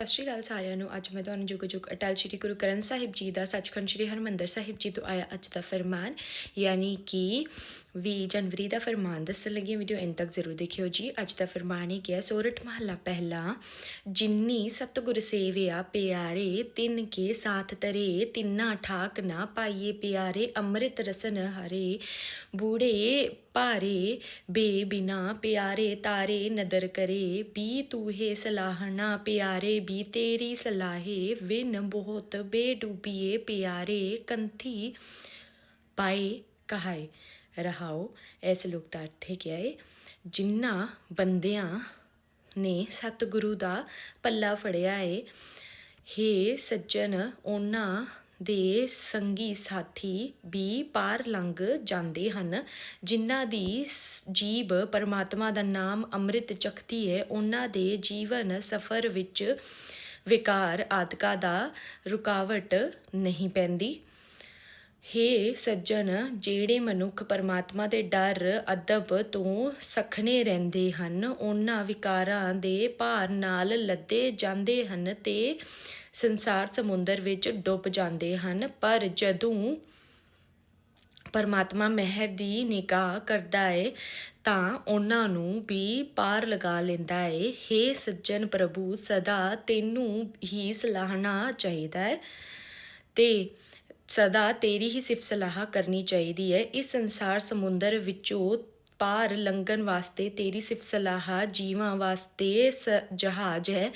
ਸਤਿ ਸ਼੍ਰੀ ਅਕਾਲ ਸਾਰਿਆਂ ਨੂੰ ਅੱਜ ਮੈਂ ਤੁਹਾਨੂੰ ਜੁਗ ਜੁਗ ਅਟਲ ਸ਼੍ਰੀ ਗੁਰੂ ਗ੍ਰੰਥ ਸਾਹਿਬ ਜੀ ਦਾ ਸੱਚਖੰਡ ਸ਼੍ਰੀ ਹਰਮੰਦਰ ਸਾਹਿਬ ਜੀ ਤੋਂ ਆਇਆ ਅੱਜ ਦਾ ਫਰਮਾਨ, ਯਾਨੀ ਕਿ 20 ਜਨਵਰੀ ਦਾ ਫਰਮਾਨ ਦੱਸਣ ਲੱਗੀ ਹਾਂ। ਵੀਡੀਓ ਐਂਡ ਤੱਕ ਜ਼ਰੂਰ ਦੇਖਿਓ ਜੀ ਅੱਜ ਦਾ ਫਰਮਾਨ ਹੀ ਗਿਆ ਸੋਰਠ ਮਹੱਲਾ ਪਹਿਲਾ, ਜਿੰਨੀ ਸਤਿਗੁਰ ਸੇਵਿਆ ਪਿਆਰੇ, ਤਿੰਨ ਕੇ ਸਾਥ ਤਰੇ, ਤਿੰਨਾ ਠਾਕ ਨਾ ਪਾਈਏ ਪਿਆਰੇ, ਅੰਮ੍ਰਿਤ ਰਸਨ ਹਰੇ, ਬੂੜੇ ਭਾਰੇ, ਬੇ ਬਿਨਾ ਪਿਆਰੇ ਤਾਰੇ ਨਦਰ ਕਰੇ, ਬੀ ਤੂਹੇ ਸਲਾਹਣਾ ਪਿਆਰੇ ਬੀ ਤੇਰੀ ਸਲਾਹੇ ਵਿਨ ਬਹੁਤ ਬੇ ਡੂਬੀਏ ਪਿਆਰੇ ਕੰਥੀ ਪਾਏ ਕਹਾਏ। ਰਹਾਓ, ਇਸ ਲੋਕ ਦਾ ਅਰਥ ਹੈ ਕਿ ਹੈ ਜਿਨ੍ਹਾਂ ਬੰਦਿਆਂ ਨੇ ਸਤਿਗੁਰੂ ਦਾ ਪੱਲਾ ਫੜਿਆ ਏ, ਹੇ ਸੱਜਣ, ਉਹਨਾਂ ਦੇ ਸੰਗੀ ਸਾਥੀ ਵੀ ਪਾਰ ਲੰਘ ਜਾਂਦੇ ਹਨ, ਜਿਨ੍ਹਾਂ ਦੀ ਸ- ਜੀਭ ਪਰਮਾਤਮਾ ਦਾ ਨਾਮ ਅੰਮ੍ਰਿਤ ਚਖਦੀ ਹੈ, ਉਹਨਾਂ ਦੇ ਜੀਵਨ ਸਫਰ ਵਿੱਚ ਵਿਕਾਰ ਆਦਿਕਾਂ ਦਾ ਰੁਕਾਵਟ ਨਹੀਂ ਪੈਂਦੀ। ਹੇ ਸੱਜਣ, ਜਿਹੜੇ ਮਨੁੱਖ ਪਰਮਾਤਮਾ ਦੇ ਡਰ, ਅਦਬ ਤੋਂ ਸਖਣੇ ਰਹਿੰਦੇ ਹਨ, ਉਹਨਾਂ ਵਿਕਾਰਾਂ ਦੇ ਭਾਰ ਨਾਲ ਲੱਦੇ ਜਾਂਦੇ ਹਨ ਤੇ ਸੰਸਾਰ ਸਮੁੰਦਰ ਵਿੱਚ ਡੁੱਬ ਜਾਂਦੇ ਹਨ। ਪਰ ਜਦੋਂ ਪਰਮਾਤਮਾ ਮਹਿਰ ਦੀ ਨਿਗਾਹ ਕਰਦਾ ਏ, ਤਾਂ ਉਹਨਾਂ ਨੂੰ ਵੀ ਪਾਰ ਲਗਾ ਲੈਂਦਾ ਏ। ਹੇ ਸੱਜਣ ਪ੍ਰਭੂ, ਸਦਾ ਤੈਨੂੰ ਹੀ ਸਲਾਹਣਾ ਚਾਹੀਦਾ ਹੈ ਤੇ ਸਦਾ ਤੇਰੀ ਹੀ ਸਿਫਤ ਸਲਾਹ ਕਰਨੀ ਚਾਹੀਦੀ ਹੈ। ਇਸ ਸੰਸਾਰ ਸਮੁੰਦਰ ਵਿੱਚੋਂ ਪਾਰ ਲੰਘਣ ਵਾਸਤੇ ਤੇਰੀ ਸਿਫਤ ਸਲਾਹ ਜੀਵਾਂ ਵਾਸਤੇ ਸ- ਜਹਾਜ਼ ਹੈ।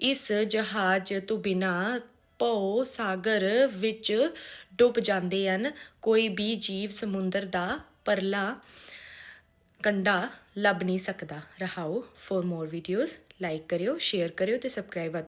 ਇਸ ਜਹਾਜ਼ ਤੋਂ ਬਿਨਾ ਭਉ ਸਾਗਰ ਵਿੱਚ ਡੁੱਬ ਜਾਂਦੇ ਹਨ। ਕੋਈ ਵੀ ਜੀਵ ਸਮੁੰਦਰ ਦਾ ਪਰਲਾ ਕੰਡਾ ਲੱਭ ਨਹੀਂ ਸਕਦਾ। ਰਹਾਓ ਫੋਰ ਮੋਰ ਵੀਡੀਓਜ਼ ਲਾਈਕ ਕਰਿਓ ਸ਼ੇਅਰ ਕਰਿਓ ਤੇ ਸਬਸਕ੍ਰਾਈਬ